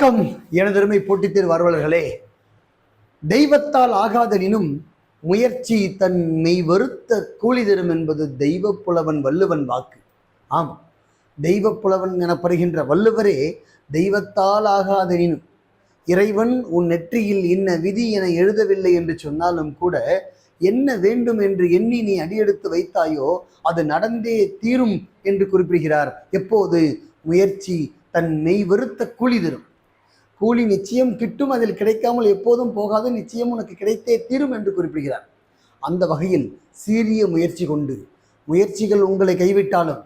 வணக்கம் எனதருமை போட்டித் தேர்வு அறுவலர்களே தெய்வத்தால் ஆகாதனினும் முயற்சி தன் மெய் வருத்த கூலி தரும் என்பது தெய்வப் புலவன் வள்ளுவன் வாக்கு. ஆம் தெய்வப் புலவன் எனப்படுகின்ற வள்ளுவரே தெய்வத்தால் ஆகாதனினும் இறைவன் உன் நெற்றியில் இன்ன விதி என எழுதவில்லை என்று சொன்னாலும் கூட என்ன வேண்டும் என்று எண்ணி நீ அடியெடுத்து வைத்தாயோ அது நடந்தே தீரும் என்று குறிப்பிடுகிறார். எப்போது? முயற்சி தன் மெய் வெறுத்த கூலி தரும். கூலி நிச்சயம் கிட்டும் அதில் கிடைக்காமல் எப்போதும் போகாது. நிச்சயம் உனக்கு கிடைத்தே தீரும் என்று குறிப்பிடுகிறார். அந்த வகையில் சீரிய முயற்சி கொண்டு முயற்சிகள் உங்களை கைவிட்டாலும்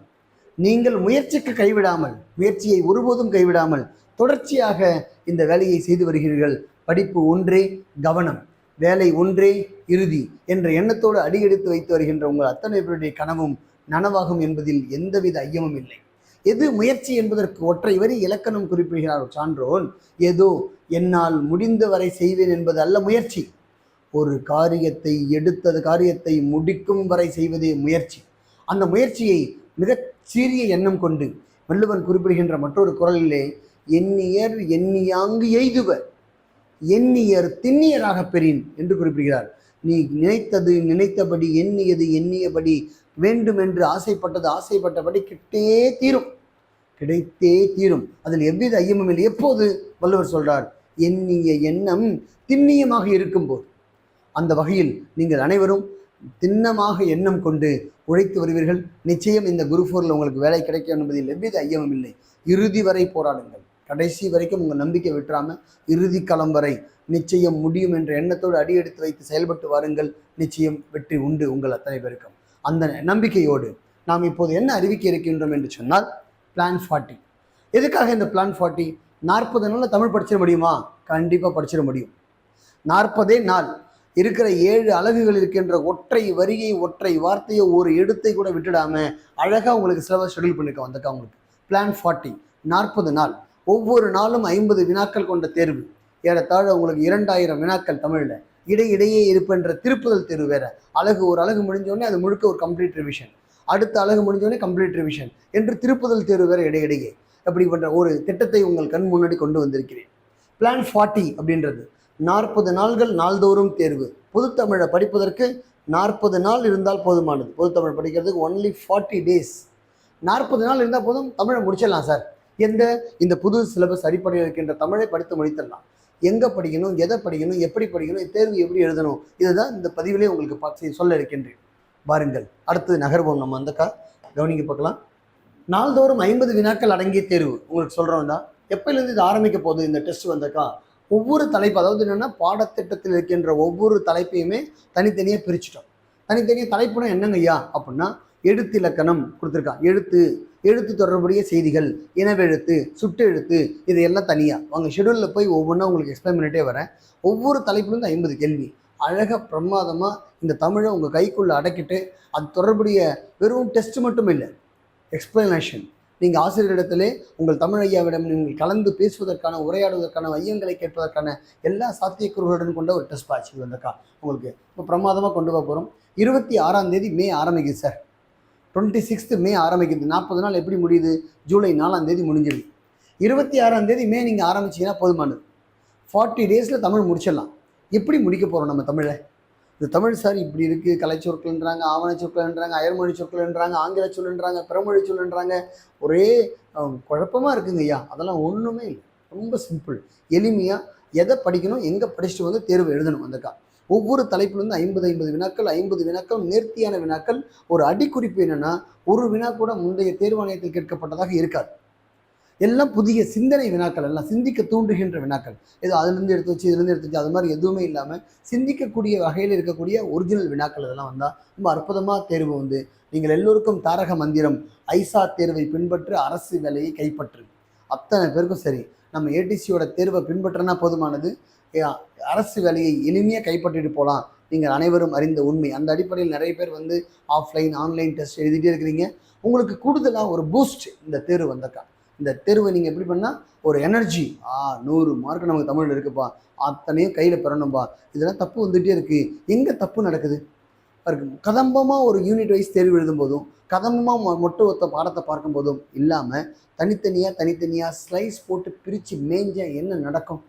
நீங்கள் முயற்சிக்கு கைவிடாமல் முயற்சியை ஒருபோதும் கைவிடாமல் தொடர்ச்சியாக இந்த வேலையை செய்து வருகிறீர்கள். படிப்பு ஒன்றே கவனம் வேலை ஒன்றே இறுதி என்ற எண்ணத்தோடு அடியெடுத்து வைத்து வருகின்ற உங்கள் அத்தனை பேருடைய கனவும் நனவாகும் என்பதில் எந்தவித ஐயமும் இல்லை. எது முயற்சி என்பதற்கு ஒற்றை வரி இலக்கணம் குறிப்பிடுகிறார் சான்றோன். ஏதோ என்னால் முடிந்தவரை செய்வேன் என்பது அல்ல முயற்சி. ஒரு காரியத்தை எடுத்தது காரியத்தை முடிக்கும் வரை செய்வதே முயற்சி. அந்த முயற்சியை மிகச் சிறிய எண்ணம் கொண்டு வள்ளுவன் குறிப்பிடுகின்ற மற்றொரு குரலிலே எண்ணியர் எண்ணியாங்கு எய்துவர் எண்ணியர் திண்ணியராக பெறின் என்று குறிப்பிடுகிறார். நீ நினைத்தது நினைத்தபடி எண்ணியது எண்ணியபடி வேண்டும் என்று ஆசைப்பட்டது ஆசைப்பட்டபடி கிட்டே தீரும். கிடைத்தே தீரும். அதில் எவ்வித ஐயமும் இல்லை. எப்போது? வள்ளுவர் சொல்றார் எண்ணிய எண்ணம் திண்ணியமாக இருக்கும்போது. அந்த வகையில் நீங்கள் அனைவரும் திண்ணமாக எண்ணம் கொண்டு உழைத்து வருவீர்கள். நிச்சயம் இந்த குரு ஃபோரில் உங்களுக்கு வேலை கிடைக்கும் என்பதில் எவ்வித ஐயமும் இல்லை. இறுதி வரை போராடுங்கள். கடைசி வரைக்கும் உங்கள் நம்பிக்கை விட்டுறாம இறுதி களம் வரை நிச்சயம் முடியும் என்ற எண்ணத்தோடு அடியெடுத்து வைத்து செயல்பட்டு வாருங்கள். நிச்சயம் வெற்றி உண்டு உங்கள் அத்தனை பேருக்கும். அந்த நம்பிக்கையோடு நாம் இப்போது என்ன அறிவிக்க இருக்கின்றோம் என்று சொன்னால் பிளான் ஃபார்ட்டி எதுக்காக இந்த பிளான் ஃபார்ட்டி நாற்பது நாளில் தமிழ் படிச்சிட முடியுமா? கண்டிப்பாக படிச்சிட முடியும். நாற்பதே நாள். இருக்கிற ஏழு அலகுகள் இருக்கின்ற ஒற்றை வரியை ஒற்றை வார்த்தையை ஒரு எடுத்தை கூட விட்டுடாம அழகாக உங்களுக்கு சிலபஸ் ஷெடியூல் பண்ணிக்க வந்திருக்கா உங்களுக்கு. பிளான் ஃபார்ட்டி நாற்பது நாள். ஒவ்வொரு நாளும் ஐம்பது வினாக்கள் கொண்ட தேர்வு. ஏறத்தாழ உங்களுக்கு இரண்டாயிரம் வினாக்கள் தமிழில். இடையிடையே இருப்பென்ற திருப்புதல் தெரு வேற. அழகு ஒரு அழகு முடிஞ்சோடனே அது முழுக்க ஒரு கம்ப்ளீட் ரிவிஷன் அடுத்த அழகு முடிஞ்சோடனே கம்ப்ளீட் ரிவிஷன் என்று திருப்புதல் தேர்வு வேற இடையிடையே அப்படி பண்ணுற ஒரு திட்டத்தை உங்கள் கண் முன்னாடி கொண்டு வந்திருக்கிறேன். பிளான் ஃபார்ட்டி அப்படின்றது. நாற்பது நாள்கள் நாள்தோறும் தேர்வு. பொதுத்தமிழை படிப்பதற்கு நாற்பது நாள் இருந்தால் போதுமானது. பொதுத்தமிழ் படிக்கிறதுக்கு ஒன்லி ஃபார்ட்டி டேஸ் நாற்பது நாள் இருந்தால் போதும் தமிழை முடிச்சிடலாம் சார். எந்த? இந்த புது சிலபஸ் அடிப்படையில் இருக்கின்ற தமிழை படித்து முடித்திடலாம் எங்கே படிக்கணும் எதை படிக்கணும் எப்படி படிக்கணும் தேர்வு எப்படி எழுதணும் இதுதான் இந்த பதிவிலே உங்களுக்கு பார்த்து சொல்ல இருக்கின்றேன். வாருங்கள் அடுத்து நகர்வோம் நம்ம அந்த கா கவனிக்க பார்க்கலாம். நாள்தோறும் ஐம்பது வினாக்கள் அடங்கிய தேர்வு உங்களுக்கு சொல்கிறோம் தான் எப்போலேருந்து இது ஆரம்பிக்க போகுது இந்த டெஸ்ட் வந்தக்கா? ஒவ்வொரு தலைப்பு அதாவது என்னென்னா பாடத்திட்டத்தில் இருக்கின்ற ஒவ்வொரு தலைப்பையுமே தனித்தனியாக பிரிச்சுட்டோம். தனித்தனியாக தலைப்புனா என்னங்க ஐயா? அப்படின்னா எழுத்து இலக்கணம் கொடுத்துருக்கான் எழுத்து எழுத்து தொடர்புடைய செய்திகள் இனவெழுத்து சுட்டெழுத்து எல்லாம் தனியாக அவங்க ஷெடியூலில் போய் ஒவ்வொன்றா உங்களுக்கு எக்ஸ்பிளைன் பண்ணிகிட்டே வரேன். ஒவ்வொரு தலைப்புலேருந்து ஐம்பது கேள்வி. அழகாக பிரமாதமாக இந்த தமிழை உங்கள் கைக்குள்ளே அடக்கிட்டு அது தொடர்புடைய வெறும் டெஸ்ட் மட்டும் இல்லை எக்ஸ்பிளனேஷன் நீங்கள் ஆசிரியரிடத்திலே உங்கள் தமிழ் ஐயாவிடம் நீங்கள் கலந்து பேசுவதற்கான உரையாடுவதற்கான ஐயங்களை கேட்பதற்கான எல்லா சாத்தியக்கூறுகளுடன் கொண்ட ஒரு டெஸ்ட் பாய்ச்சி வந்திருக்கா உங்களுக்கு இப்போ பிரமாதமாக கொண்டு போக போகிறோம் இருபத்தி ஆறாம் தேதி மே ஆரம்பிக்குது சார் டுவெண்ட்டி சிக்ஸ்த்து மே ஆரம்பிக்குது. நாற்பது நாள் எப்படி முடியுது? ஜூலை நாலாம் தேதி முடிஞ்சிடுது. இருபத்தி ஆறாம் தேதி மே நீங்கள் ஆரம்பிச்சிங்கன்னா போதுமானது. ஃபார்ட்டி டேஸில் தமிழ் முடிச்சிடலாம். எப்படி முடிக்க போகிறோம் நம்ம தமிழை? இந்த தமிழ் சார் இப்படி இருக்குது கலைச்சொற்கள்ன்றாங்க ஆவண சொற்கள்ன்றாங்க அயர்மொழி சொற்கள்ன்றாங்க ஆங்கில சொல்லுன்றாங்க பிறமொழி சொல்லுன்றாங்க. ஒரே குழப்பமாக இருக்குங்க ஐயா. அதெல்லாம் ஒன்றுமே இல்லை. ரொம்ப சிம்பிள் எளிமையாக எதை படிக்கணும் எங்கே படிச்சுட்டு வந்து தேர்வு எழுதணும் அந்தக்கா ஒவ்வொரு தலைப்புலேருந்து ஐம்பது ஐம்பது வினாக்கள் ஐம்பது வினாக்கள் நேர்த்தியான வினாக்கள். ஒரு அடிக்குறிப்பு என்னென்னா ஒரு வினா கூட முந்தைய தேர்வாணையத்தில் கேட்கப்பட்டதாக இருக்காது. எல்லாம் புதிய சிந்தனை வினாக்கள் எல்லாம் சிந்திக்க தூண்டுகின்ற வினாக்கள். ஏதோ அதுலேருந்து எடுத்து வச்சு இதுலேருந்து எடுத்து வச்சு அது மாதிரி எதுவுமே இல்லாமல் சிந்திக்கக்கூடிய வகையில் இருக்கக்கூடிய ஒரிஜினல் வினாக்கள் இதெல்லாம் வந்தால் ரொம்ப அற்புதமாக தேர்வு வந்து நீங்கள் எல்லோருக்கும் தாரக மந்திரம் ஐசா தேர்வை பின்பற்று அரசு வேலையை கைப்பற்று. அத்தனை பேருக்கும் சரி நம்ம ஏடிசியோட தேர்வை பின்பற்றினா போதுமானது? அரசு வேலையை எளிமையாக கைப்பற்றிட்டு போகலாம் நீங்கள் அனைவரும் அறிந்த உண்மை. அந்த அடிப்படையில் நிறைய பேர் வந்து ஆஃப்லைன் ஆன்லைன் டெஸ்ட் எழுதிட்டே இருக்கிறீங்க. உங்களுக்கு கூடுதலாக ஒரு பூஸ்ட் இந்த தேர்வு வந்திருக்கா? இந்த தேர்வை நீங்கள் எப்படி பண்ணால் ஒரு எனர்ஜி ஆ நூறு மார்க் நமக்கு தமிழில் இருக்குப்பா. அத்தனையும் கையில் பெறணும்பா. இதெல்லாம் தப்பு வந்துகிட்டே இருக்குது எங்கே தப்பு நடக்குது? இருக்கு கதம்பமாக ஒரு யூனிட் வைஸ் தேர்வு எழுதும் போதும் கதம்பமாக மொட்டை ஒத்த பாடத்தை பார்க்கும்போதும் இல்லாமல் தனித்தனியாக தனித்தனியாக ஸ்லைஸ் போட்டு பிரித்து மேஞ்சால் என்ன நடக்கும்?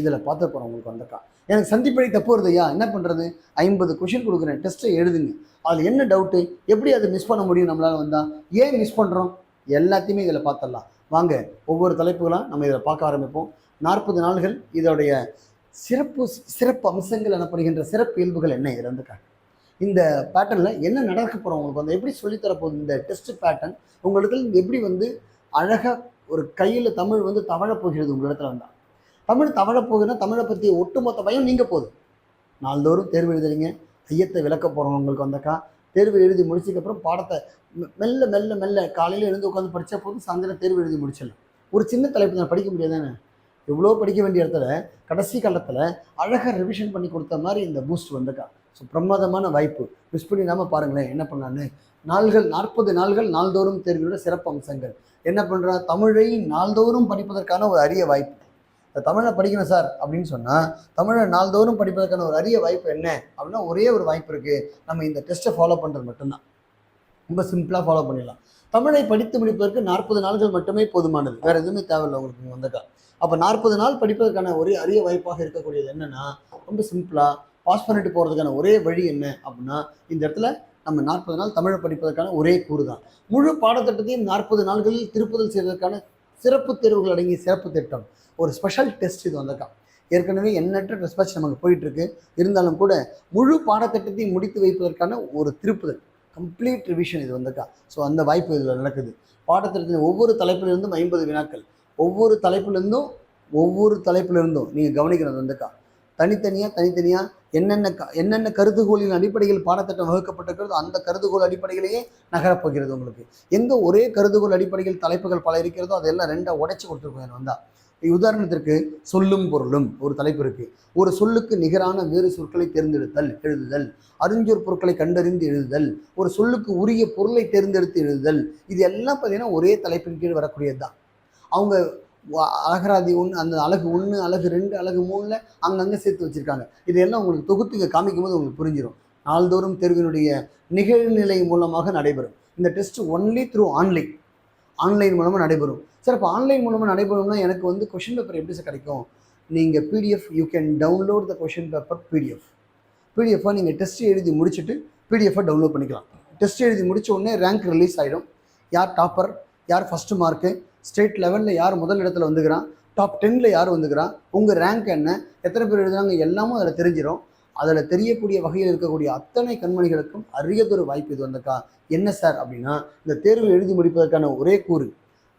இதில் பார்த்து போகிறோம் உங்களுக்கு வந்திருக்கா எனக்கு சந்திப்படி தப்பு வருதுயா என்ன பண்ணுறது ஐம்பது கொஷின் கொடுக்குறேன். டெஸ்ட்டை எழுதுங்க. அதில் என்ன டவுட்டு எப்படி அதை மிஸ் பண்ண முடியும் நம்மளால் வந்தால் ஏன் மிஸ் பண்ணுறோம் எல்லாத்தையுமே இதில் பார்த்துடலாம். வாங்க ஒவ்வொரு தலைப்புகளாக நம்ம இதில் பார்க்க ஆரம்பிப்போம். நாற்பது நாள்கள் இதோடைய சிறப்பு சிறப்பு அம்சங்கள் எனப்படுகின்ற சிறப்பு இயல்புகள் என்ன? இதில் இருந்துக்கா இந்த பேட்டர்னில் என்ன நடக்க போகிறோம் உங்களுக்கு வந்து? எப்படி சொல்லித்தரப்போகுது இந்த டெஸ்ட் பேட்டர்ன் உங்களுக்கு எப்படி வந்து அழகாக ஒரு கையில் தமிழ் வந்து தவழப் போகிறது உங்கள் இடத்துல வந்தால் தமிழ் தவழ போகுதுன்னா தமிழை பற்றி ஒட்டுமொத்த பயம் நீங்கள் போகுது. நாள்தோறும் தேர்வு எழுதுறீங்க. ஐயத்தை விளக்க போகிறோம் உங்களுக்கு வந்தக்கா. தேர்வு எழுதி முடிச்சதுக்கப்புறம் பாடத்தை மெல்ல மெல்ல மெல்ல காலையில் எழுந்து உட்காந்து படித்தா போதும் சாயந்தரம் தேர்வு எழுதி முடிச்சிடலாம். ஒரு சின்ன தலைப்பு நான் படிக்க முடியாதானே? எவ்வளோ படிக்க வேண்டிய இடத்துல கடைசி காலத்தில் அழகாக ரிவிஷன் பண்ணி கொடுத்த மாதிரி இந்த பூஸ்ட் வந்திருக்கா ஸோ பிரமாதமான வாய்ப்பு. மிஸ் பண்ணிடாமல் பாருங்களேன் என்ன பண்ணலான்னு. நாள்கள் நாற்பது நாள்கள் நாள்தோறும் தேர்வியோட சிறப்பு அம்சங்கள் என்ன பண்ணுறா தமிழை நாள்தோறும் படிப்பதற்கான ஒரு அரிய வாய்ப்பு. தமிழை படிக்கணும் சார் அப்படின்னு சொன்னால் தமிழை நாள்தோறும் படிப்பதற்கான ஒரு அரிய வாய்ப்பு என்ன? அப்படின்னா ஒரே ஒரு வாய்ப்பு இருக்குது நம்ம இந்த டெஸ்ட்டை ஃபாலோ பண்ணுறது மட்டும்தான். ரொம்ப சிம்பிளாக ஃபாலோ பண்ணிடலாம். தமிழை படித்து முடிப்பதற்கு நாற்பது நாள்கள் மட்டுமே போதுமானது. வேறு எதுவுமே தேவையில்லை உங்களுக்கு இங்கே வந்தக்கா அப்போ நாற்பது நாள் படிப்பதற்கான ஒரே அரிய வாய்ப்பாக இருக்கக்கூடியது என்னென்னா ரொம்ப சிம்பிளாக பாஸ் பண்ணிட்டு போகிறதுக்கான ஒரே வழி என்ன அப்படின்னா இந்த இடத்துல நம்ம நாற்பது நாள் தமிழை படிப்பதற்கான ஒரே கூறு தான். முழு பாடத்திட்டத்தையும் நாற்பது நாள்களில் திருப்புதல் செய்வதற்கான சிறப்பு தேர்வுகள் அடங்கிய சிறப்பு திட்டம். ஒரு ஸ்பெஷல் டெஸ்ட் இது வந்திருக்கா ஏற்கனவே எண்ணற்ற டெஸ்ட் நமக்கு போயிட்டுருக்கு. இருந்தாலும் கூட முழு பாடத்திட்டத்தையும் முடித்து வைப்பதற்கான ஒரு திருப்புதல் கம்ப்ளீட் ரிவிஷன் இது வந்திருக்கா. ஸோ அந்த வாய்ப்பு இதில் நடக்குது. பாடத்திட்டத்தின் ஒவ்வொரு தலைப்பிலிருந்தும் ஐம்பது வினாக்கள். ஒவ்வொரு தலைப்பிலிருந்தும் ஒவ்வொரு தலைப்பிலிருந்தும் நீங்கள் கவனிக்கிறது வந்திருக்கா. தனித்தனியாக தனித்தனியாக என்னென்ன க என்னென்ன கருதுகோளின் அடிப்படையில் பாடத்திட்டம் வகுக்கப்பட்டிருக்கிறதோ அந்த கருதுகோள் அடிப்படையிலேயே நகரப்போகிறது உங்களுக்கு. எங்கே ஒரே கருதுகோள் அடிப்படையில் தலைப்புகள் பல இருக்கிறதோ அதெல்லாம் ரெண்டாக உடைச்சி கொடுத்துருக்கோம் எனக்கு வந்தா. உதாரணத்திற்கு சொல்லும் பொருளும் ஒரு தலைப்பு இருக்கு. ஒரு சொல்லுக்கு நிகரான வேறு சொற்களை தேர்ந்தெடுத்தல் எழுதுதல். அறிஞ்சொர் பொருட்களை கண்டறிந்து எழுதுதல். ஒரு சொல்லுக்கு உரிய பொருளை தேர்ந்தெடுத்து எழுதுதல். இது எல்லாம் பார்த்தீங்கன்னா ஒரே தலைப்பின் கீழ் வரக்கூடியது தான் அவங்க அழகராதி ஒன்று அந்த அழகு ஒன்று அழகு ரெண்டு அழகு மூணில் அங்கங்கே சேர்த்து வச்சுருக்காங்க. இதெல்லாம் உங்களுக்கு தொகுத்து இங்கே காமிக்கும் போது உங்களுக்கு புரிஞ்சிடும் நாள்தோறும் தேர்வினுடைய நிகழ்நிலை மூலமாக நடைபெறும். இந்த test only through online online மூலமாக நடைபெறும். சார் இப்போ ஆன்லைன் மூலமாக நடைபெறும்னா எனக்கு வந்து கொஷின் பேப்பர் எப்படி சார் கிடைக்கும்? நீங்கள் PDF you can download the question paper PDF பிடிஎஃபாக நீங்கள் டெஸ்ட் எழுதி முடிச்சுட்டு பிடிஎஃபை டவுன்லோட் பண்ணிக்கலாம். டெஸ்ட் எழுதி முடித்த உடனே ரேங்க் ரிலீஸ் ஆகிடும் யார் டாப்பர் யார் ஃபஸ்ட்டு மார்க்கு ஸ்டேட் லெவலில் யார் முதல் இடத்துல வந்துக்கிறான்? டாப் டெனில் யார் வந்துக்கிறான்? உங்கள் ரேங்க் என்ன? எத்தனை பேர் எழுதுனாங்க எல்லாமும் அதில் தெரிஞ்சிடும் அதில் தெரியக்கூடிய வகையில் இருக்கக்கூடிய அத்தனை கண்மணிகளுக்கும் அரியதொரு வாய்ப்பு இது வந்திருக்கா? என்ன சார் அப்படின்னா இந்த தேர்வு எழுதி முடிப்பதற்கான ஒரே கூறு.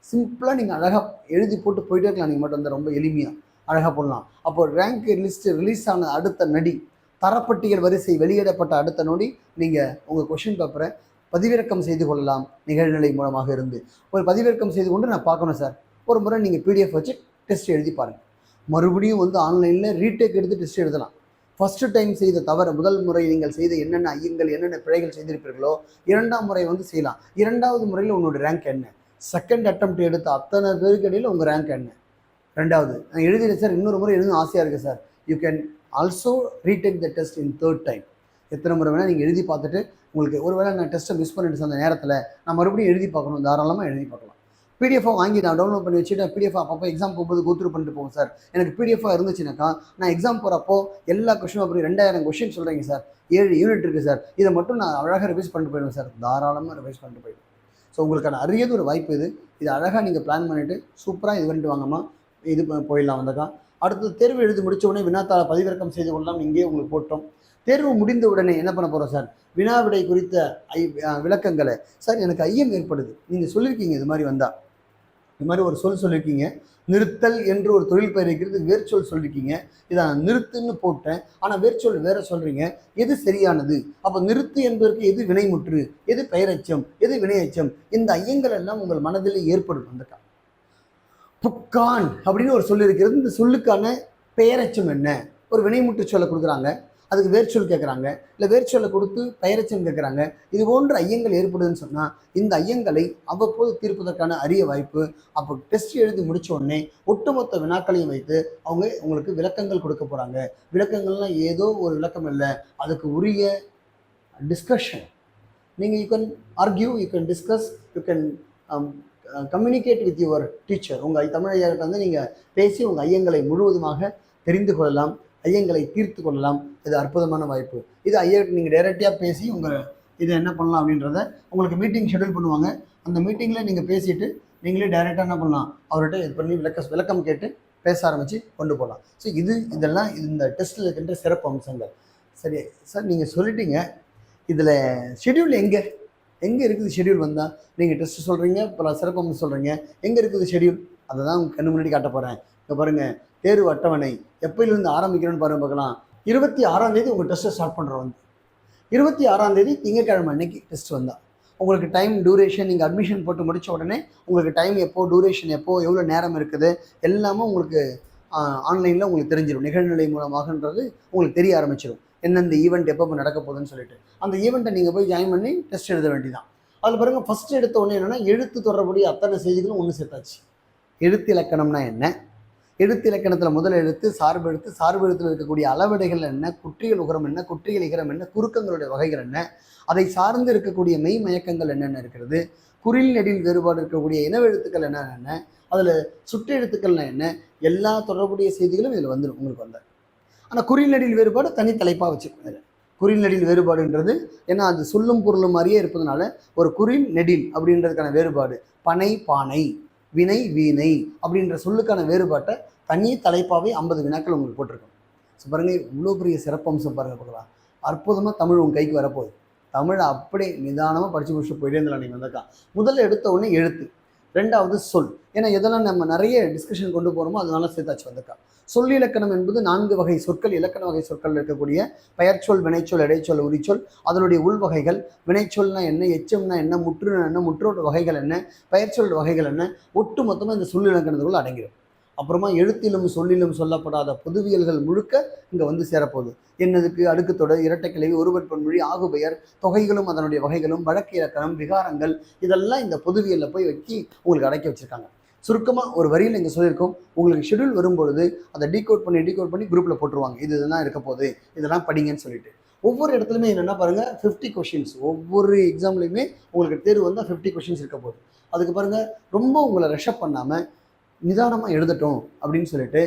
சிம்பிளாக நீங்கள் அழகாக எழுதி போட்டு போயிட்டே இருக்கலாம். நீங்கள் மட்டும் வந்து ரொம்ப எளிமையாக அழகாக போடலாம். அப்போ ரேங்க் லிஸ்ட் ரிலீஸ் ஆன அடுத்த நடி தரப்பட்டியல் வரிசை வெளியிடப்பட்ட அடுத்த நொடி நீங்கள் உங்கள் கொஷின் பேப்பரை பதிவிறக்கம் செய்து கொள்ளலாம் நிகழ்நிலை மூலமாக இருந்து. ஒரு பதிவிறக்கம் செய்து கொண்டு நான் பார்க்கணும் சார். ஒரு முறை நீங்கள் பிடிஎஃப் வச்சு டெஸ்ட் எழுதி பாருங்கள் மறுபடியும் வந்து ஆன்லைனில் ரீடேக் எடுத்து டெஸ்ட் எழுதலாம். ஃபஸ்ட்டு டைம் செய்த தவறு முதல் முறை நீங்கள் செய்த என்னென்ன ஐயங்கள் என்னென்ன பிழைகள் செய்திருப்பீர்களோ இரண்டாம் முறை வந்து செய்யலாம். இரண்டாவது முறையில் உன்னோட ரேங்க் என்ன? செகண்ட் அட்டம் எடுத்த அத்தனை பேருக்கு இடையில் உங்கள் ரேங்க் என்ன? ரெண்டாவது நான் எழுதினேன் சார். இன்னொரு முறை எழுதும் ஆசையாக இருக்குது sir. You can also retake the test in third time எத்தனை முறை வேணால் நீங்கள் எழுதி பார்த்துட்டு உங்களுக்கு ஒரு வேளை நான் டெஸ்ட்டை மிஸ் பண்ணிட்டு அந்த நேரத்தில் நான் மறுபடியும் எழுதி பார்க்கணும். தாராளமாக எழுதி பார்க்கலாம். பிடிஎஃபாக வாங்கி நான் டவுன்லோட் பண்ணி வச்சுட்டு பிடிஎஃப் அப்பப்போ எக்ஸாம் போகும்போது கோத்ரூ பண்ணிட்டு போவோம் சார். எனக்கு பிடிஎஃபாக இருந்துச்சுனாக்கா நான் எக்ஸாம் போகிறப்போ எல்லா கொஷினும் அப்படி ரெண்டாயிரம் கொஷின் சொல்கிறீங்க சார். ஏழு யூனிட் இருக்குது சார். இதை மட்டும் நான் அழகாக ரிவைஸ் பண்ணிட்டு போயிடுவேன் சார். தாராளமாக ரிவைஸ் பண்ணிட்டு போயிடுவேன். ஸோ உங்களுக்கான அரியது ஒரு வாய்ப்பு இது. இது அழகாக நீங்கள் பிளான் பண்ணிவிட்டு சூப்பராக இது பண்ணிட்டு வாங்கம்மா. இது போயிடலாம் வந்தக்கா. அடுத்து தேர்வு எழுதி முடித்த உடனே வினாத்தாள பதிவிறக்கம் செய்து கொள்ளலாம். இங்கே உங்களுக்கு போட்டோம். தேர்வு முடிந்த உடனே என்ன பண்ண போகிறோம் சார்? வினா விடை குறித்த ஐ விளக்கங்களை. சார் எனக்கு ஐயம் ஏற்படுது. நீங்கள் சொல்லியிருக்கீங்க இது மாதிரி வந்தால் இது மாதிரி ஒரு சொல் சொல்லியிருக்கீங்க நிறுத்தல் என்று ஒரு தொழில் பெயர் இருக்கிறது வேர்ச்சொல் சொல்லியிருக்கீங்க இதை நான் நிறுத்துன்னு போட்டேன். ஆனால் வேர்ச்சொல் வேற சொல்கிறீங்க எது சரியானது? அப்போ நிறுத்து என்பதற்கு எது வினைமுற்று? எது பெயரச்சம்? எது வினையச்சம்? இந்த ஐயங்கள் எல்லாம் உங்கள் மனதில் ஏற்படும் வந்திருக்கா புக்கான் அப்படின்னு ஒரு சொல் இருக்கிறது இந்த சொல்லுக்கான பெயரச்சம் என்ன? ஒரு வினைமுற்று சொல்ல கொடுக்குறாங்க. அதுக்கு வேர்ச்சொல் கேட்குறாங்க இல்லை வேர்ச்சொல்லை கொடுத்து பெயரெச்சம் கேட்குறாங்க. இது போன்ற ஐயங்கள் ஏற்படுதுன்னு சொன்னால் இந்த ஐயங்களை அவ்வப்போது தீர்ப்பதற்கான அரிய வாய்ப்பு அப்போ டெஸ்ட் எழுதி முடித்த உடனே ஒட்டுமொத்த வினாக்களையும் வைத்து அவங்க உங்களுக்கு விளக்கங்கள் கொடுக்க போகிறாங்க விளக்கங்கள்லாம் ஏதோ ஒரு விளக்கம் இல்லை அதுக்கு உரிய டிஸ்கஷன் நீங்கள் you can argue you can discuss you can communicate with your teacher உங்கள் தமிழ் ஐயாக்கிட்ட வந்து நீங்கள் பேசி உங்கள் ஐயங்களை முழுவதுமாக தெரிந்து கொள்ளலாம். ஐயங்களை தீர்த்து கொள்ளலாம். இது அற்புதமான வாய்ப்பு. இது ஐயர்கிட்ட நீங்கள் டைரெக்டாக பேசி உங்கள் இதை என்ன பண்ணலாம் அப்படின்றத உங்களுக்கு மீட்டிங் ஷெட்யூல் பண்ணுவாங்க. அந்த மீட்டிங்கில் நீங்கள் பேசிட்டு நீங்களே டைரெக்டாக என்ன பண்ணலாம்? அவர்கிட்ட இது பண்ணி விளக்க விளக்கம் கேட்டு பேச ஆரம்பித்து கொண்டு போகலாம். ஸோ இது இதெல்லாம் இந்த டெஸ்ட்டில் இருக்கின்ற சிறப்பு அம்சங்கள். சரி சார் நீங்கள் சொல்லிட்டீங்க. இதில் ஷெட்யூல் எங்கே? எங்கே இருக்குது ஷெட்யூல் வந்தால் நீங்கள் டெஸ்ட் சொல்கிறீங்க பல சிறப்பு அம்சம் சொல்கிறீங்க எங்கே இருக்குது ஷெட்யூல் அதை தான் உங்கள் கண்ணு முன்னாடி காட்ட போகிறேன் இப்போ பாருங்கள் தேர்வு அட்டவணை எப்பயிலிருந்து ஆரம்பிக்கிறோன்னு பாருங்க பார்க்கலாம். இருபத்தி ஆறாம் தேதி உங்கள் டெஸ்ட்டை ஸ்டார்ட் பண்ணுறோம் வந்து. இருபத்தி ஆறாம் தேதி திங்கட்கிழமை அன்னைக்கு டெஸ்ட் வந்தா. உங்களுக்கு டைம் டூரேஷன் நீங்கள் அட்மிஷன் போட்டு முடிச்ச உடனே உங்களுக்கு டைம் எப்போது டூரேஷன் எப்போது எவ்வளோ நேரம் இருக்குது எல்லாமே உங்களுக்கு ஆன்லைனில் உங்களுக்கு தெரிஞ்சிடும் நிகழ்நிலை மூலமாகன்றது உங்களுக்கு தெரிய ஆரம்பிச்சிடும் எந்தெந்த ஈவெண்ட் எப்போ நடக்க போகுதுன்னு சொல்லிட்டு. அந்த ஈவெண்ட்டை நீங்கள் போய் ஜாயின் பண்ணி டெஸ்ட் எழுத வேண்டியதான் அதில் பாருங்கள் ஃபஸ்ட்டு எடுத்த உடனே என்னென்னா எழுத்து தொடர்புடைய அத்தனை செய்திகளும் ஒன்று சேர்த்தாச்சு. எழுத்து இலக்கணம்னா என்ன? எழுத்து இலக்கணத்தில் முதல் எழுத்து சார்பு எழுத்து சார்பு எழுத்தில் இருக்கக்கூடிய அளவடைகள் என்ன குற்றியல் உகரம் என்ன குற்றியல் இகரம் என்ன குறுக்கங்களுடைய வகைகள் என்ன அதை சார்ந்து இருக்கக்கூடிய மெய் மயக்கங்கள் என்னென்ன இருக்கிறது குறில் நெடில் வேறுபாடு இருக்கக்கூடிய இனவெழுத்துக்கள் என்னென்ன அதில் சுற்று எழுத்துக்கள்னா என்ன எல்லா தொடர்புடைய செய்திகளும் இதில் வந்துடும் உங்களுக்கு வந்தார் ஆனால் குறில் நெடில் வேறுபாடு தனி தலைப்பாக வச்சுக்கோங்க குறில் நெடில் வேறுபாடுன்றது ஏன்னா அது சொல்லும் பொருளும் மாதிரியே இருப்பதனால ஒரு குறில் நெடில் அப்படின்றதுக்கான வேறுபாடு பனை பானை. வினை வீணை அப்படின்ற சொல்லுக்கான வேறுபாட்டை தனி தலைப்பாகவே ஐம்பது வினாக்கள் உங்களுக்கு போட்டிருக்கோம். ஸோ பாருங்கள் இவ்வளோ பெரிய சிறப்பம்சம் பாருங்கள் கொடுக்கலாம் அற்புதமாக தமிழ் உங்கள் கைக்கு வரப்போகுது. தமிழை அப்படியே நிதானமாக படித்து முடிச்சுட்டு போயிட்டே இருந்தாலும் நீங்கள் வந்திருக்கான் முதல்ல எடுத்த உடனே எழுத்து. ரெண்டாவது சொல். ஏன்னா எதெல்லாம் நம்ம நிறைய டிஸ்கஷன் கொண்டு போகிறோமோ அதனால சேர்த்தாச்சு வந்திருக்கா. சொல் இலக்கணம் என்பது நான்கு வகை சொற்கள் இலக்கண வகை சொற்கள் இருக்கக்கூடிய பெயர்ச்சொல் வினைச்சொல் இடைச்சொல் உரிச்சொல் அதனுடைய உள்வகைகள் வினைச்சொல்னா என்ன எச்சம்னா என்ன முற்றுனா என்ன முற்றோட வகைகள் என்ன பெயர்ச்சொல் வகைகள் என்ன ஒட்டு மொத்தமாக இந்த சொல் இலக்கணத்துக்குள்ள அடங்கிடும். அப்புறமா எழுத்திலும் சொல்லிலும் சொல்லப்படாத பொதுவியல்கள் முழுக்க இங்கே வந்து சேரப்போகுது. என்னதுக்கு? அடுக்குத்தொடர் இரட்டைக்கிளவி ஒருவர் பொன்மொழி ஆகுபெயர் தொகைகளும் அதனுடைய வகைகளும் வழக்கு இலக்கணம் விகாரங்கள் இதெல்லாம் இந்த பொதுவியலில் போய் வச்சு உங்களுக்கு அடக்கி வச்சுருக்காங்க. சுருக்கமாக ஒரு வரியில் இங்கே சொல்லியிருக்கோம். உங்களுக்கு ஷெட்யூல் வரும்பொழுது அதை டீகோட் பண்ணி டீகோட் பண்ணி குரூப்பில் போட்டுருவாங்க. இது இதெல்லாம் இருக்க போகுது. இதெல்லாம் படிங்கன்னு சொல்லிட்டு. ஒவ்வொரு இடத்துலையுமே என்னென்னா பாருங்கள் ஃபிஃப்டி கொஷின்ஸ் ஒவ்வொரு எக்ஸாம்லையுமே உங்களுக்கு தேர்வு வந்தால் ஃபிஃப்டி கொஷின்ஸ் இருக்க போகுது. அதுக்கு பாருங்கள் ரொம்ப உங்களை ரெஷப் பண்ணாமல் நிதானமாக எழுதட்டும் அப்படின்னு சொல்லிட்டு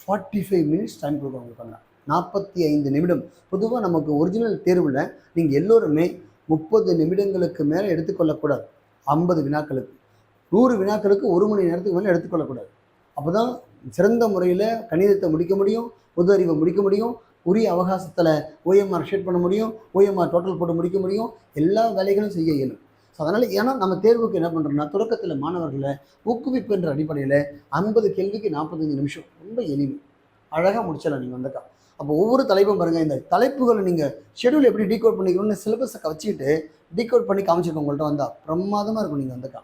ஃபார்ட்டி ஃபைவ் மினிட்ஸ் டைம் கொடுக்குறோம் நாற்பத்தி ஐந்து நிமிடம். பொதுவாக நமக்கு ஒரிஜினல் தேர்வில் நீங்கள் எல்லோருமே முப்பது நிமிடங்களுக்கு மேலே எடுத்துக்கொள்ளக்கூடாது. ஐம்பது வினாக்களுக்கு. நூறு வினாக்களுக்கு ஒரு மணி நேரத்துக்கு மேலே எடுத்துக்கொள்ளக்கூடாது. அப்போ தான் சிறந்த முறையில் கணிதத்தை முடிக்க முடியும் பொது அறிவை முடிக்க முடியும் உரிய அவகாசத்தில் ஓஎம்ஆர் ஷேட் பண்ண முடியும் ஓஎம்ஆர் டோட்டல் போட்டு முடிக்க முடியும் எல்லா வேலைகளும் செய்ய இயலும். ஸோ அதனால் ஏன்னா நம்ம தேர்வுக்கு என்ன பண்ணுறோம்னா தொடக்கத்தில் மாணவர்களை ஊக்குவிப்புன்ற அடிப்படையில் ஐம்பது கேள்விக்கு நாற்பத்தஞ்சு நிமிஷம். ரொம்ப எளிமை. அழகாக முடிச்சிடலாம் நீங்கள் வந்தக்கா அப்போ ஒவ்வொரு தலைப்பும் பாருங்கள் இந்த தலைப்புகளை நீங்கள் ஷெடியூல் எப்படி டீகோட் பண்ணிக்கணும்னு சிலபஸை வச்சுக்கிட்டு டீகோட் பண்ணி காமிச்சிருக்கோம் உங்கள்கிட்ட வந்தால் பிரமாதமாக இருக்கும் நீங்கள் வந்தக்கா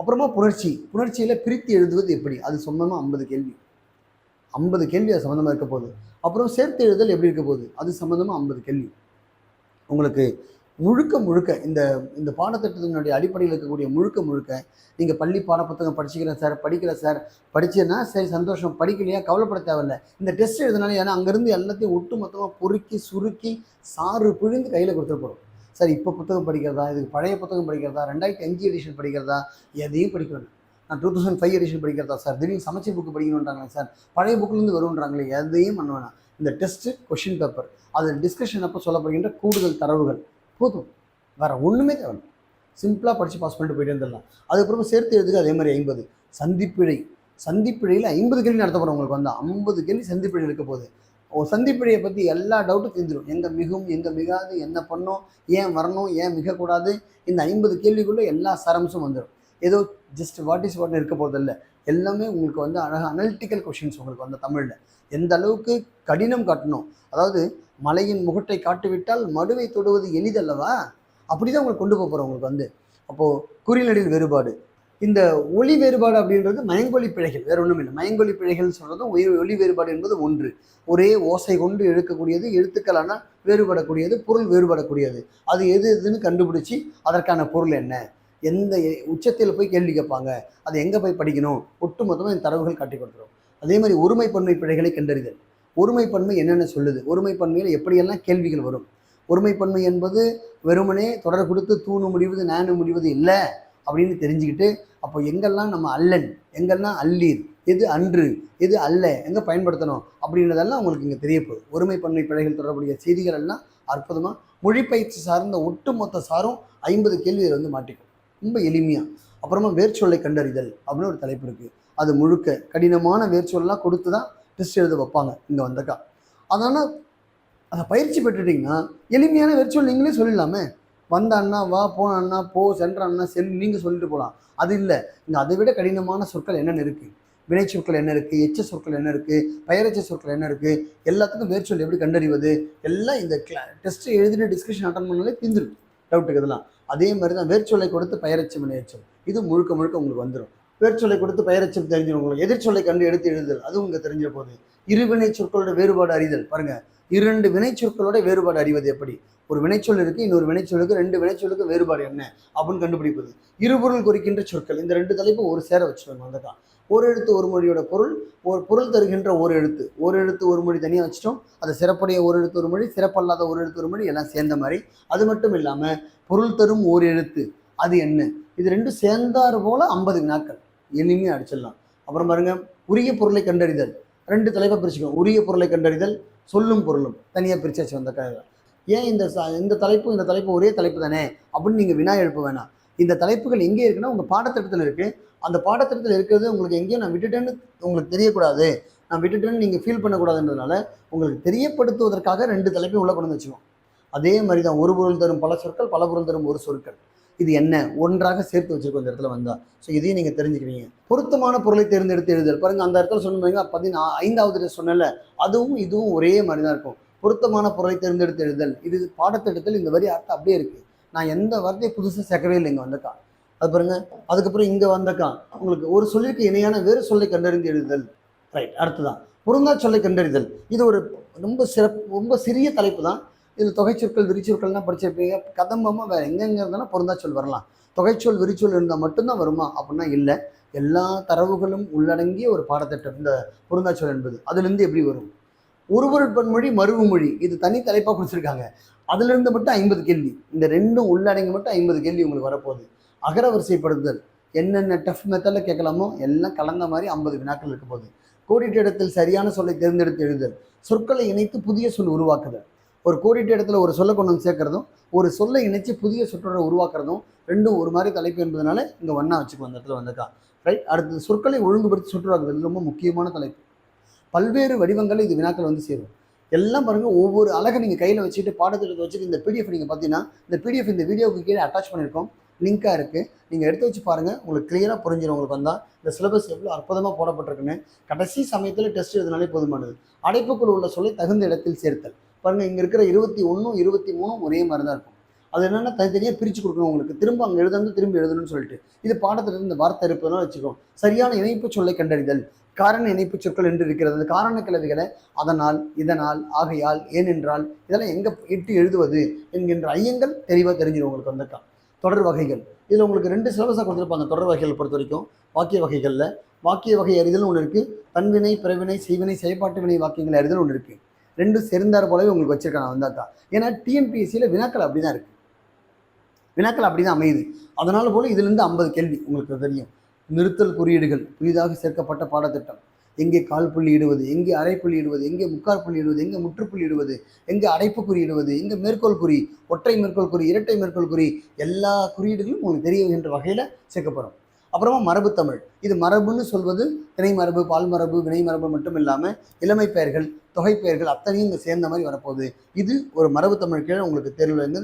அப்புறமா புணர்ச்சி புணர்ச்சியில் பிரித்து எழுதுவது எப்படி? அது சொந்தமாக ஐம்பது கேள்வி. ஐம்பது கேள்வி அது சம்மந்தமாக இருக்க போகுது. அப்புறம் சேர்த்து எழுதல் எப்படி இருக்க போகுது? அது சம்மந்தமாக ஐம்பது கேள்வி. உங்களுக்கு முழுக்க முழுக்க இந்த இந்த பாடத்திட்டத்தினுடைய அடிப்படையில் இருக்கக்கூடிய முழுக்க முழுக்க நீங்கள் பள்ளி பாடப்புத்தகம் படிச்சுக்கிறேன் சார் படிக்கல சார் படிச்சேன்னா சரி சந்தோஷம். படிக்கலையா? கவலைப்பட தேவையில்ல. இந்த டெஸ்ட் எழுதுனால ஏன்னா அங்கேருந்து எல்லாத்தையும் ஒட்டு மொத்தமாக பொறுக்கி சுருக்கி சாறு பிழிந்து கையில் கொடுத்துட்டு போகிறோம் சார் இப்போ புத்தகம் படிக்கிறதா? இதுக்கு பழைய புத்தகம் படிக்கிறதா? ரெண்டாயிரத்தி அஞ்சு எடிஷன் படிக்கிறதா? எதையும் படிக்க வேண்டாம் நான் டூ தௌசண்ட் ஃபைவ் எடிஷன் படிக்கிறதா? சார் திடீர்னு சமைச்சி புக்கு படிக்கணுன்றாங்களே சார் பழைய புக்கிலேருந்து வருன்றாங்களே எதையும் பண்ண வேணாம். இந்த டெஸ்ட்டு கொஷின் பேப்பர் அது டிஸ்கஷன் அப்போ சொல்லப்படுகின்ற கூடுதல் தரவுகள். போதும். வேறு ஒன்றுமே தேவை சிம்பிளாக படித்து பாஸ் பண்ணிட்டு போயிட்டு இருந்துடலாம். அதுக்கப்புறமா சேர்த்து எழுதுக்கு அதே மாதிரி ஐம்பது. சந்திப்பிழை. சந்திப்பிழையில் ஐம்பது கேள்வி நடத்த போகிறோம் உங்களுக்கு வந்து. ஐம்பது கேள்வி சந்திப்பிழை இருக்க போகுது. ஓ சந்திப்பிழையை பற்றி எல்லா டவுட்டும் தெரிஞ்சிடும் எங்கே மிகும் எங்கே மிகாது என்ன பண்ணோம் ஏன் வரணும் ஏன் மிகக்கூடாது? இந்த ஐம்பது கேள்விக்குள்ளே எல்லா சரம்ஸும் வந்துடும் ஏதோ ஜஸ்ட் வாட் இஸ் வாட்னு இருக்க போகிறதில்ல எல்லாமே உங்களுக்கு வந்து அழகாக அனலிட்டிக்கல் கொஷின்ஸ் உங்களுக்கு வந்து தமிழில். எந்த அளவுக்கு கடினம் காட்டணும்? அதாவது மலையின் முகட்டை காட்டிவிட்டால் மடுவை தொடுவது எளிதல்லவா? அப்படி தான் உங்களுக்கு கொண்டு போக போகிறோம் உங்களுக்கு வந்து. அப்போது குறிநடில் வேறுபாடு. இந்த ஒளி வேறுபாடு அப்படின்றது மயங்கொலி பிழைகள் வேற ஒன்றும் இல்லை மயங்கொலி பிழைகள் சொல்கிறதும் உயிர் ஒளி வேறுபாடு என்பது ஒன்று. ஒரே ஓசை கொண்டு எழுக்கக்கூடியது எழுத்துக்களான வேறுபடக்கூடியது பொருள் வேறுபடக்கூடியது. அது எது எதுன்னு கண்டுபிடிச்சி அதற்கான பொருள் என்ன? எந்த உச்சத்தில் போய் கேள்வி கேட்பாங்க. அது எங்கே போய் படிக்கணும்? ஒட்டு மொத்தமாக இந்த தரவுகள் காட்டி கொடுத்துரும். அதே மாதிரி ஒருமைப்பன்மை பிழைகளை கண்டறிதல். ஒருமைப்பன்மை என்னென்ன சொல்லுது? ஒருமைப்பன்மையில் எப்படியெல்லாம் கேள்விகள் வரும்? ஒருமைப்பன்மை என்பது வெறுமனே தொடர் கொடுத்து தூணு முடிவது நானு முடிவது இல்லை அப்படின்னு தெரிஞ்சுக்கிட்டு அப்போ எங்கெல்லாம் நம்ம அல்லன் எங்கெல்லாம் அல்லீர் எது அன்று எது அல்ல எங்கே பயன்படுத்தணும் அப்படின்றதெல்லாம் உங்களுக்கு இங்கே தெரிய போகுது. ஒருமைப்பன்மை பிழைகள் தொடர்புடைய செய்திகள் எல்லாம் அற்புதமாக மொழிப்பயிற்சி சார்ந்த ஒட்டுமொத்த சாரும் ஐம்பது கேள்விகள் வந்து மாட்டிக்கும் ரொம்ப எளிமையாக அப்புறமா வேர்ச்சொல்லை கண்டறிதல் அப்படின்னு ஒரு தலைப்பு இருக்குது அது முழுக்க கடினமான வேர்ச்சொல்லாம் கொடுத்து தான் டெஸ்ட் எழுத வைப்பாங்க இங்கே வந்தக்கா அதனால் அதை பயிற்சி பெற்றுட்டிங்கன்னா எளிமையான வெர்ச்சுவல் நீங்களே சொல்லிடலாமே. வந்த அண்ணா வா போன அண்ணா போ சென்ற அண்ணா செல் நீங்கள் சொல்லிட்டு போகலாம் அது இல்லை. இங்கே அதை விட கடினமான சொற்கள் என்னென்ன இருக்குது வினை சொற்கள் என்ன இருக்குது எச்ச சொற்கள் என்ன இருக்குது பெயரச்ச சொற்கள் என்ன இருக்குது எல்லாத்துக்கும் வேர்ச்சொல் எப்படி கண்டறிவது? எல்லாம் இந்த கிளா டெஸ்ட்டு எழுதிட்டு டிஸ்கஷன் அட்டன் பண்ணாலே தீந்துரும் டவுட்டுக்கு இதெல்லாம். அதே மாதிரி தான் வேர்ச்சுவலை கொடுத்து பயிற்சி வினையச்சம். இது முழுக்க முழுக்க உங்களுக்கு வந்துடும் வேர்ச்சொல்லை கொடுத்து பெயரெச்சம் தெரிஞ்சிடும் உங்களுக்கு எதிர்ச்சொல்லை கண்டு எடுத்து எழுதுதல் அதுவும் இங்கே தெரிஞ்ச போது. இருவினை சொற்களோட வேறுபாடு அறிதல் பாருங்க. இரண்டு வினை சொற்களோட வேறுபாடு அறிவது எப்படி? ஒரு வினைச்சொல் இருக்கு இன்னொரு வினைச்சொல்லுக்கு ரெண்டு வினைச்சொல்லுக்கு வேறுபாடு என்ன? அப்படின்னு கண்டுபிடிப்பது. இருபொருள் குறிக்கின்ற சொற்கள் இந்த ரெண்டு தலைப்பு ஒரு சேர வச்சுக்கோங்க வந்தக்கா ஒரு எழுத்து ஒரு மொழியோட பொருள் ஒரு பொருள் தருகின்ற ஒரு எழுத்து. ஒரு எழுத்து ஒரு மொழி தனியாக வச்சிட்டோம் அது சிறப்புடைய ஒரு எழுத்து ஒரு மொழி சிறப்பல்லாத ஒரு எழுத்து ஒரு மொழி எல்லாம் சேர்ந்த மாதிரி. அது மட்டும் இல்லாமல் பொருள் தரும் ஒரு எழுத்து அது என்ன? இது ரெண்டும் சேர்ந்தாறு போல ஐம்பது வினாக்கள். எளிமையாக அடிச்சிடலாம். அப்புறம் பாருங்க உரிய பொருளை கண்டறிதல். ரெண்டு தலைப்பை பிரிச்சுக்கணும். உரிய பொருளை கண்டறிதல் சொல்லும் பொருளும் தனியாக பிரிச்சாச்சு வந்த கதை. ஏன் இந்த இந்த தலைப்பும் இந்த தலைப்பு ஒரே தலைப்பு தானே? அப்படின்னு நீங்கள் வினா எழுப்ப வேணாம். இந்த தலைப்புகள் எங்கே இருக்குன்னா உங்கள் பாடத்திட்டத்தில் இருக்குது அந்த பாடத்திட்டத்தில் இருக்கிறது உங்களுக்கு எங்கேயோ நான் விட்டுட்டேன்னு உங்களுக்கு தெரியக்கூடாது. நான் விட்டுட்டேன்னு நீங்கள் ஃபீல் பண்ணக்கூடாதுன்றதுனால உங்களுக்கு தெரியப்படுத்துவதற்காக ரெண்டு தலைப்பையும் உள்ள கொண்டு வந்து வச்சுக்கோம் அதே மாதிரி தான் ஒரு பொருள் தரும் பல சொற்கள் பல பொருள் தரும் ஒரு சொற்கள். இது என்ன? ஒன்றாக சேர்த்து வச்சிருக்கோம் இந்த இடத்துல வந்தா. ஸோ இதையும் நீங்கள் தெரிஞ்சுக்கிறீங்க பொருத்தமான பொருளை தேர்ந்தெடுத்து எழுதல் பாருங்க அந்த இடத்துல சொன்னீங்க பார்த்தீங்கன்னா ஐந்தாவது சொன்னல அதுவும் இதுவும் ஒரே மாதிரி தான் இருக்கும். பொருத்தமான பொருளை தேர்ந்தெடுத்து எழுதல் இது பாடத்திட்டத்தில் இந்த வரி அர்த்தம் அப்படியே இருக்கு. நான் எந்த வார்த்தையை புதுசாக சேர்க்கவே இல்லை இங்கே வந்தக்கா. அது பாருங்க அதுக்கப்புறம் இங்கே வந்தக்கா. உங்களுக்கு ஒரு சொல்லிற்கு இணையான வேறு சொல்லை கண்டறிந்து எழுதுதல். ரைட் அடுத்துதான் பொருந்தா சொல்லை கண்டறிதல். இது ஒரு ரொம்ப சிறப்பு ரொம்ப சிறிய தலைப்பு தான். இதில் தொகைச்சொற்கள் விரிச்சொற்கள்லாம் படிச்சிருப்பீங்க கதம்பமாக வேறு எங்கெங்க இருந்தாலும் பொருந்தா சொல் வரலாம். தொகைச்சொல் விரிச்சொல் இருந்தால் மட்டும்தான் வருமா? அப்படின்னா இல்லை. எல்லா தரவுகளும் உள்ளடங்கிய ஒரு பாடத்திட்டம். இந்த பொருந்தாச்சொல் என்பது. அதுலேருந்து எப்படி வரும்? ஒருவருட்பன் மொழி மருவு மொழி. இது தனி தலைப்பாக கொடுத்துருக்காங்க. அதிலிருந்து மட்டும் ஐம்பது கேள்வி. இந்த ரெண்டும் உள்ளடங்கி மட்டும் ஐம்பது கேள்வி உங்களுக்கு வரப்போகுது. அகர வரிசைப்படுத்துதல். என்னென்ன டஃப் மெத்தடில் கேட்கலாமோ எல்லாம் கலந்த மாதிரி ஐம்பது வினாக்கள் இருக்க போகுது. கோடிட்ட இடத்தில் சரியான சொல்லை தேர்ந்தெடுத்து எழுதுதல். சொற்களை இணைத்து புதிய சொல் உருவாக்குதல். ஒரு கோடிட்ட இடத்துல ஒரு சொல்லை கொண்டு வந்து சேர்க்கறதும் ஒரு சொல்லை இணைச்சு புதிய சொற்றொடரை உருவாக்குறதும் ரெண்டும் ஒரு மாதிரி தலைப்பு என்பதனால இங்கே ஒன்றா வச்சுக்கோ அந்த இடத்துல வந்திருக்கா. ரைட் அடுத்தது சொற்களை ஒழுங்குபடுத்தி சுற்றுலாக்குறது ரொம்ப முக்கியமான தலைப்பு. பல்வேறு வடிவங்களை இது வினாக்கள் வந்து சேரும். எல்லாம் பாருங்க ஒவ்வொரு அழகை நீங்கள் கையில் வச்சுட்டு பாடத்திட்டத்தை வச்சுட்டு இந்த பிடிஎஃப் நீங்கள் பார்த்தீங்கன்னா இந்த பிடிஎஃப் இந்த வீடியோவுக்கு கீழே அட்டாச் பண்ணியிருக்கோம். லிங்காக இருக்குது நீங்கள் எடுத்து வச்சு பாருங்கள் உங்களுக்கு கிளியராக புரிஞ்சிடும் உங்களுக்கு வந்தால் இந்த சிலபஸ் எவ்வளோ அற்புதமாக போடப்பட்டிருக்குன்னு. கடைசி சமயத்தில் டெஸ்ட் எழுதினாலே போதுமானது. அடைப்புக்குள் உள்ள சொல்லை தகுந்த இடத்தில் சேர்த்தல். பாருங்கள் இங்கே இருக்கிற இருபத்தி ஒன்றும் இருபத்தி மூணும் ஒரே மாதிரி தான் இருக்கும். அது என்னென்னா தனித்தனியாக பிரித்து கொடுக்கணும் உங்களுக்கு. திரும்ப அங்கே எழுதணும் திரும்பி எழுதணும்னு சொல்லிட்டு. இது பாடத்திட்டத்தில் இந்த வார்த்தை இருப்பதெல்லாம் வச்சுக்கோம் சரியான இணைப்பு சொல்லை கண்டறிதல் காரண இணைப்பு சொற்கள் என்று இருக்கிறது. அந்த காரண கிளவிகளை அதனால் இதனால் ஆகையால் ஏனென்றால் இதெல்லாம் எங்கே இட்டு எழுதுவது என்கின்ற ஐயங்கள் தெளிவாக தெரிஞ்சிடும் உங்களுக்கு வந்திருக்கா தொடர் வகைகள். இதில் உங்களுக்கு ரெண்டு சிலபஸாக கொடுத்துருப்பாங்க தொடர் வகைகள் பொறுத்த வரைக்கும். வாக்கிய வகைகளில். வாக்கிய வகை அறிதல் ஒன்று இருக்குது தன்வினை பிறவினை செய்வினை செயற்பாட்டு வினை வாக்கியங்கள் அறிதல் ஒன்று இருக்குது ரெண்டும் சேர்ந்தார் போலவே உங்களுக்கு வச்சிருக்காங்க வந்தாக்கா ஏன்னா டிஎன்பிஎஸ்சியில் வினாக்கள் அப்படி தான் இருக்குது வினாக்கள் அப்படி தான் அமையுது. அதனால் போல் இதுலேருந்து ஐம்பது கேள்வி உங்களுக்கு தெரியும். நிறுத்தல் குறியீடுகள் புதிதாக சேர்க்கப்பட்ட பாடத்திட்டம். எங்கே கால் புள்ளி இடுவது எங்கே அரை புள்ளி இடுவது எங்கே முக்கால் புள்ளி இடுவது எங்கே முற்றுப்புள்ளி இடுவது எங்கே அடைப்பு குறி இடுவது எங்கே மேற்கோள் குறி ஒற்றை மேற்கோள் குறி இரட்டை மேற்கோள் குறி எல்லா குறியீடுகளும் உங்களுக்கு தெரிய என்ற வகையில் சேர்க்கப்படும். அப்புறமா மரபு தமிழ். இது மரபுன்னு சொல்வது திணை மரபு பால் மரபு வினை மரபு மட்டும் இல்லாமல் இளமை பெயர்கள் தொகை பெயர்கள் அத்தனையும் இங்கே சேர்ந்த மாதிரி வரப்போகுது. இது ஒரு மரபு தமிழ் கீழே உங்களுக்கு தேர்வில் இருந்து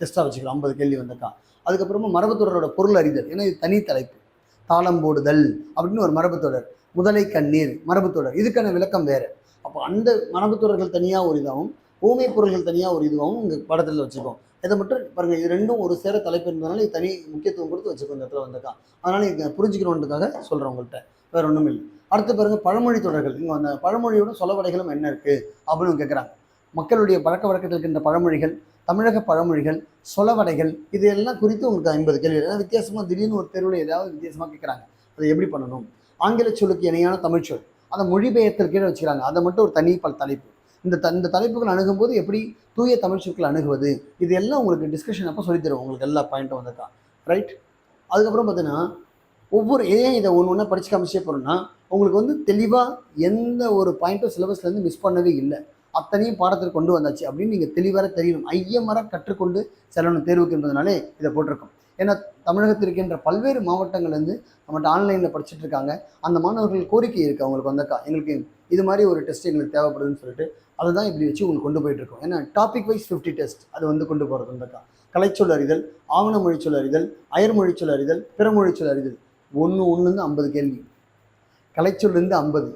டெஸ்ட்டாக வச்சுக்கலாம். ஐம்பது கேள்வி வந்திருக்கா அதுக்கப்புறமா மரபுத்தொடரோட பொருள் அறிதல். ஏன்னா இது தனி தலைப்பு. தாளம் போடுதல் அப்படின்னு ஒரு மரபுத்தொடர் முதலை கண்ணீர் மரபுத்தொடர் இதுக்கான விளக்கம் வேறு. அப்போ அந்த மரபுத்தொடர்கள் தனியாக ஒரு இதாகவும் ஊமை பொருள்கள் தனியாக ஒரு இதுவாகவும் இங்கே படத்தில் வச்சுக்கோம் இதை மட்டும் பாருங்கள் இது ரெண்டும் ஒரு சேர தலைப்பு இருந்ததுனால இது தனி முக்கியத்துவம் கொடுத்து வச்சுக்கோ இந்த இடத்துல வந்திருக்கான் அதனால் இங்கே புரிஞ்சுக்கணுன்றதுக்காக சொல்கிறேன் உங்கள்கிட்ட. வேறு ஒன்றும் இல்லை. அடுத்து பாருங்கள் பழமொழி தொடர்கள். இங்கே அந்த பழமொழியோட சொலவடைகளும் என்ன இருக்குது அப்படின்னு கேட்குறாங்க மக்களுடைய பழக்க வழக்கத்தில் இருக்கின்ற பழமொழிகள் தமிழக பழமொழிகள் சொலவடைகள் இது எல்லாம் குறித்து உங்களுக்கு ஐம்பது கேள்வி. ஏதாவது வித்தியாசமாக திடீர்னு ஒரு தெருவில் ஏதாவது வித்தியாசமாக கேட்குறாங்க அதை எப்படி பண்ணணும்? ஆங்கில சொல்லுக்கு இணையான தமிழ்ச்சொல் அதை மொழிபெயர்த்தல் கீழே வச்சுக்கிறாங்க. அதை மட்டும் ஒரு தனி பல் தலைப்பு. இந்த த இந்த தலைப்புகள் அணுகும்போது எப்படி தூய தமிழ் சொற்கள் அணுகுவது? இது எல்லாம் உங்களுக்கு டிஸ்கஷன் அப்போ சொல்லித்தருவோம் உங்களுக்கு எல்லா பாயிண்ட்டும் வந்திருக்கா? ரைட் அதுக்கப்புறம் பார்த்தீங்கன்னா ஒவ்வொரு ஏன் இதை ஒன்று ஒன்றா படிச்சு காமிச்சே போகிறோம்னா உங்களுக்கு வந்து தெளிவாக எந்த ஒரு பாயிண்ட்டும் சிலபஸ்லேருந்து மிஸ் பண்ணவே இல்லை. அத்தனையும் பாடத்தில் கொண்டு வந்தாச்சு அப்படின்னு நீங்கள் தெளிவாக தெரியணும். ஐயமர கற்றுக்கொண்டு செல்லணும் தேர்வுக்கு என்பதனாலே இதை போட்டிருக்கோம். ஏன்னா தமிழகத்தில் இருக்கின்ற பல்வேறு மாவட்டங்கள்லேருந்து நம்மகிட்ட ஆன்லைனில் படிச்சுட்டு இருக்காங்க. அந்த மாணவர்கள் கோரிக்கை இருக்குது அவங்களுக்கு வந்தக்கா எங்களுக்கு இது மாதிரி ஒரு டெஸ்ட் எங்களுக்கு தேவைப்படுதுன்னு சொல்லிட்டு அதை தான் இப்படி வச்சு உங்களுக்கு கொண்டு போயிட்டு இருக்கோம் ஏன்னா டாபிக் வைஸ் ஃபிஃப்டி டெஸ்ட் அது வந்து கொண்டு போகிறது வந்தக்கா கலைச்சொல் அறிதல் ஆவண மொழிச்சொல் அறிதல் அயர்மொழிச்சொல் அறிதல் பிறமொழிச்சொல் அறிதல். ஒன்று ஒன்றுலேருந்து ஐம்பது கேள்வி. கலைச்சொல்லேருந்து ஐம்பது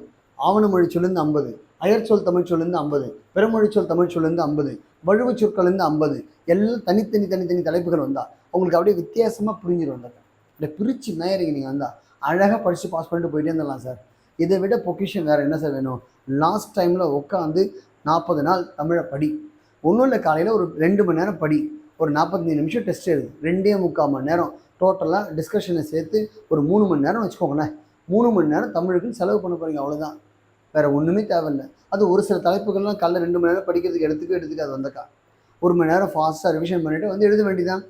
ஆவண மொழிச்சொல்லேருந்து ஐம்பது அயற்சொல் தமிழ்ச்சொல்லேருந்து ஐம்பது பிறமொழிச்சொல் தமிழ்ச்சொல்லேருந்து ஐம்பது வழுவு சொற்கள்லேருந்து ஐம்பது எல்லாம் தனித்தனி தனித்தனி தலைப்புகள் வந்தால் உங்களுக்கு அப்படியே வித்தியாசமாக புரிஞ்சிடும் வந்தாக்க அப்படியே பிரித்து நேரங்க நீங்கள் வந்தால் அழகாக படித்து பாஸ் பண்ணிட்டு போயிட்டே இருந்தலாம் சார். இதை விட பொக்கிஷன் வேறு என்ன சார் வேணும்? லாஸ்ட் டைமில் உட்காந்து நாற்பது நாள் தமிழை படி. ஒன்றும் இல்லை காலையில் ஒரு ரெண்டு மணி நேரம் படி. ஒரு நாற்பத்தஞ்சு நிமிஷம் டெஸ்ட் எழுது. ரெண்டே முக்கால் மணி நேரம். டோட்டலாக டிஸ்கஷனை சேர்த்து ஒரு மூணு மணி நேரம் வச்சுக்கோங்களேன். மூணு மணி நேரம் தமிழுக்குன்னு செலவு பண்ண போகிறீங்க அவ்வளோதான் வேறு ஒன்றுமே தேவையில்லை. அது ஒரு சில தலைப்புகள்லாம் காலைல ரெண்டு மணி நேரம் படிக்கிறதுக்கு எடுத்துக்க எடுத்துக்க அது வந்தக்கா. ஒரு மணி நேரம் ஃபாஸ்ட்டாக ரிவிஷன் பண்ணிவிட்டு வந்து எழுத வேண்டியதான்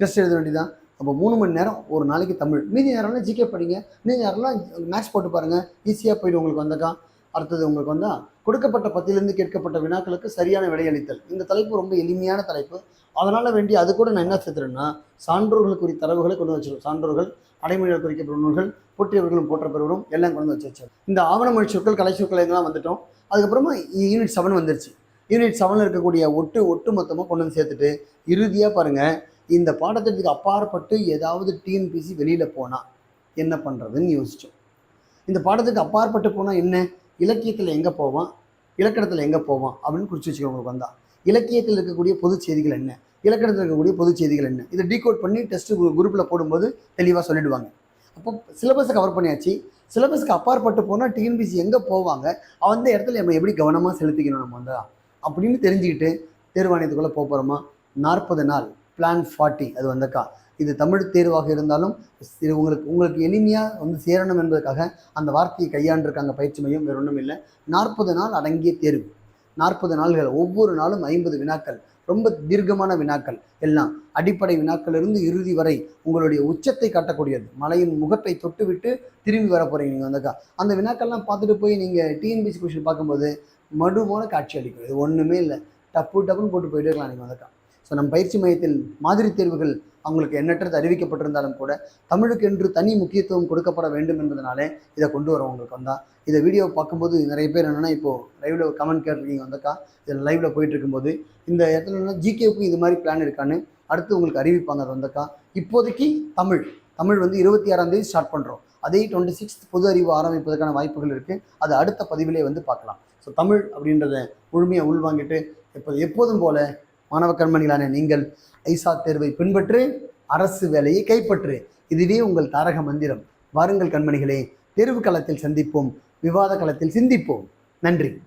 டெஸ்ட் எழுத வேண்டியதான் அப்போ மூணு மணி நேரம் ஒரு நாளைக்கு தமிழ். மீதி நேரம்லாம் ஜிகே படிங்க. மீதி நேரம்லாம் மேக்ஸ் போட்டு பாருங்கள் ஈஸியாக போய்ட்டு உங்களுக்கு வந்தக்கா. அடுத்தது உங்களுக்கு வந்தால் கொடுக்கப்பட்ட பத்திலிருந்து கேட்கப்பட்ட வினாக்களுக்கு சரியான விடையளித்தல். இந்த தலைப்பு ரொம்ப எளிமையான தலைப்பு. அதனால் வேண்டி அது கூட நான் என்ன சேர்த்துறேன்னா சான்றோர்கள் குறித்த தரவுகளை கொண்டு வச்சிருக்கோம் சான்றோர்கள் அடைமொழிகள் குறிக்கப்படும் நூல்கள் போற்றியவர்களும் போற்ற பெறுவரும் எல்லாம் கொண்டு வச்சு வச்சு இந்த ஆவணமொழி சொற்கள் கலை சொற்கள் வந்துட்டோம். அதுக்கப்புறமா யூனிட் செவன் வந்துருச்சு. யூனிட் செவனில் இருக்கக்கூடிய ஒட்டு ஒட்டு மொத்தமாக கொண்டு வந்து சேர்த்துட்டு இறுதியாக பாருங்கள் இந்த பாடத்திட்டத்துக்கு அப்பாற்பட்டு ஏதாவது டிஎன்பிசி வெளியில் போனால் என்ன பண்ணுறதுன்னு யோசித்தோம் இந்த பாடத்துக்கு அப்பாற்பட்டு போனால் என்ன? இலக்கியத்தில் எங்கே போவான் இலக்கணத்தில் எங்கே போவான் அப்படின்னு குறித்து வச்சுக்கோங்களுக்கு வந்தால் இலக்கியத்தில் இருக்கக்கூடிய பொது செய்திகள் என்ன? இலக்கணத்தில் இருக்கக்கூடிய பொது செய்திகள் என்ன? இதை டீகோட் பண்ணி டெஸ்ட் குரூப்பில் போடும்போது தெளிவாக சொல்லிடுவாங்க. அப்போ சிலபஸை கவர் பண்ணியாச்சு. சிலபஸ்க்கு அப்பாற்பட்டு போனால் டிஎன்பிசி எங்கே போவாங்க? அந்த இடத்துல நம்ம எப்படி கவனமாக செலுத்திக்கணும் நம்ம வந்தா? அப்படின்னு தெரிஞ்சுக்கிட்டு தேர்வாணையத்துக்குள்ளே போக போகிறோமா நாற்பது நாள் பிளான் ஃபார்ட்டி அது வந்தக்கா இது தமிழ் தேர்வாக இருந்தாலும் இது உங்களுக்கு உங்களுக்கு எளிமையாக வந்து சேரணும் என்பதற்காக அந்த வார்த்தையை கையாண்டிருக்காங்க பயிற்சி மையம். வேறு ஒன்றும் இல்லை. நாற்பது நாள் அடங்கிய தேர்வு. நாற்பது நாள்கள் ஒவ்வொரு நாளும் ஐம்பது வினாக்கள். ரொம்ப தீர்க்கமான வினாக்கள் எல்லாம். அடிப்படை வினாக்கள் இருந்து இறுதி வரை உங்களுடைய உச்சத்தை காட்டக்கூடியது. மலையின் முகத்தை தொட்டுவிட்டு திரும்பி வர போகிறீங்க நீங்கள் வந்தக்கா. அந்த வினாக்கள்லாம் பார்த்துட்டு போய் நீங்கள் டிஎன்பிசி கொஷின் பார்க்கும்போது மடுமான காட்சி அளிக்கும். இது ஒன்றுமே இல்லை. டப்பு டப்புன்னு போட்டு போயிட்டே இருக்கலாம் நீங்கள் வந்தக்கா. ஸோ நம் பயிற்சி மையத்தில் மாதிரி தேர்வுகள் அவங்களுக்கு எண்ணற்றது அறிவிக்கப்பட்டிருந்தாலும் கூட தமிழுக்கு என்று தனி முக்கியத்துவம் கொடுக்கப்பட வேண்டும் என்பதனாலே இதை கொண்டு வரோம் உங்களுக்கு வந்தா. இதை வீடியோ பார்க்கும்போது நிறைய பேர் என்னென்னா இப்போது லைவ்ல கமெண்ட் கேட்டிருக்கீங்க வந்தக்கா. இதில் லைவில் போயிட்டு இருக்கும்போது இந்த இடத்துல என்ன ஜிகேவுக்கு இது மாதிரி பிளான் இருக்கான்னு அடுத்து உங்களுக்கு அறிவிப்பாங்க அது வந்தக்கா. இப்போதைக்கு தமிழ் தமிழ் வந்து இருபத்தி ஆறாம் தேதி ஸ்டார்ட் பண்ணுறோம் அதே டுவெண்ட்டி சிக்ஸ்த் பொது அறிவு ஆரம்பிப்பதற்கான வாய்ப்புகள் இருக்குது அது அடுத்த பதிவிலே வந்து பார்க்கலாம். ஸோ தமிழ் அப்படின்றத முழுமையாக உள்வாங்கிட்டு எப்போது எப்போதும் போல மாணவ கண்மணிகளான நீங்கள் ஐசா தேர்வை பின்பற்று அரசு வேலையை கைப்பற்று. இதுவே உங்கள் தாரக மந்திரம். வாருங்கள் கண்மணிகளே தேர்வு களத்தில் சந்திப்போம் விவாத களத்தில் சிந்திப்போம். நன்றி.